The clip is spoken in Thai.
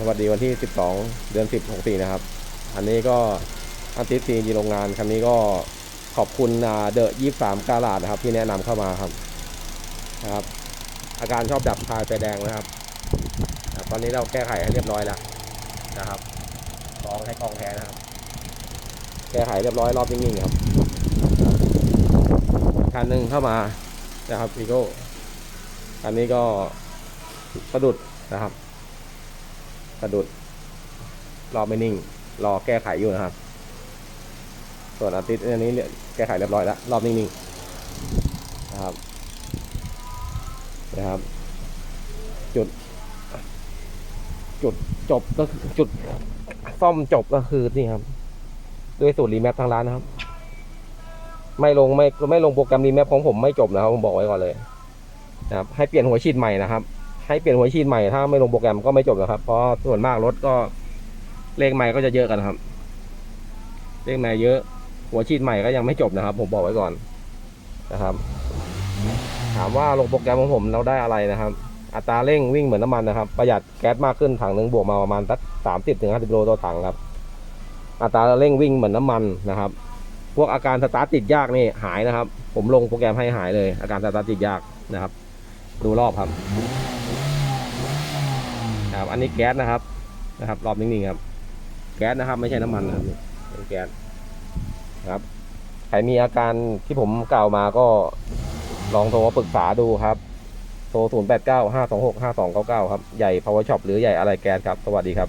สวัสดีวันที่ 12 เดือน 10 64 นะครับ อันนี้ก็อันติซีจีโรงงานคันนี้ก็ขอบคุณเดอะ23กาลาดนะครับ ที่แนะนำเข้ามาครับนะครับ อาการชอบดับคายไฟแดงนะครับ ตอนนี้เราแก้ไขให้เรียบร้อยแล้วนะครับกองให้กองแท้นะครับ แก้ไขเรียบร้อยรอบนิ่งๆครับคันหนึ่งเข้ามานะครับอีโก้อันนี้ก็สะดุดนะครับ สะดุด รอไม่นิ่ง รอแก้ไขอยู่นะครับ ส่วนอาทิตย์อันนี้แก้ไขเรียบร้อยแล้ว รอบนิ่งๆนะครับนะครับ จุด จุดจบก็คือจุดซ่อมจบก็คือนี่ครับ ด้วยสูตรรีแมปทางร้านนะครับ ไม่ลงไม่ไม่ลงโปรแกรมรีแมปของผมไม่จบนะครับผมบอกไว้ก่อนเลยนะครับ ให้เปลี่ยนหัวฉีดใหม่นะครับ ให้เปลี่ยนหัวฉีดใหม่ถ้าไม่ลงโปรแกรมก็ไม่จบนะครับ เพราะส่วนมากรถก็เลขใหม่ก็จะเยอะกันครับ เลขใหม่เยอะ หัวฉีดใหม่ก็ยังไม่จบนะครับ ผมบอกไว้ก่อนนะครับ ถามว่าลงโปรแกรมของผมเราได้อะไรนะครับ อัตราเร่งวิ่งเหมือนน้ำมันนะครับ ประหยัดแก๊สมากขึ้นถังหนึ่งบวกมาประมาณสักสามสิบถึงห้าสิบโลต่อถังครับ อัตราเร่งวิ่งเหมือนน้ำมันนะครับ พวกอาการสตาร์ทติดยากนี่หายนะครับ ผมลงโปรแกรมให้หายเลย อาการสตาร์ทติดยากนะครับ ดูรอบครับ ครับ อันนี้แก๊สนะครับ นะครับ รอบนิ่งๆครับ แก๊สนะครับ ไม่ใช่น้ำมันนะครับเป็นแก๊สครับ ใครมีอาการที่ผมกล่าวมาก็ลองโทรมาปรึกษาดูครับ โทร 0 8 9 5 2 6 5 2 9 9 ครับ ใหญ่ power shop หรือใหญ่อะไรแก๊สครับ สวัสดีครับ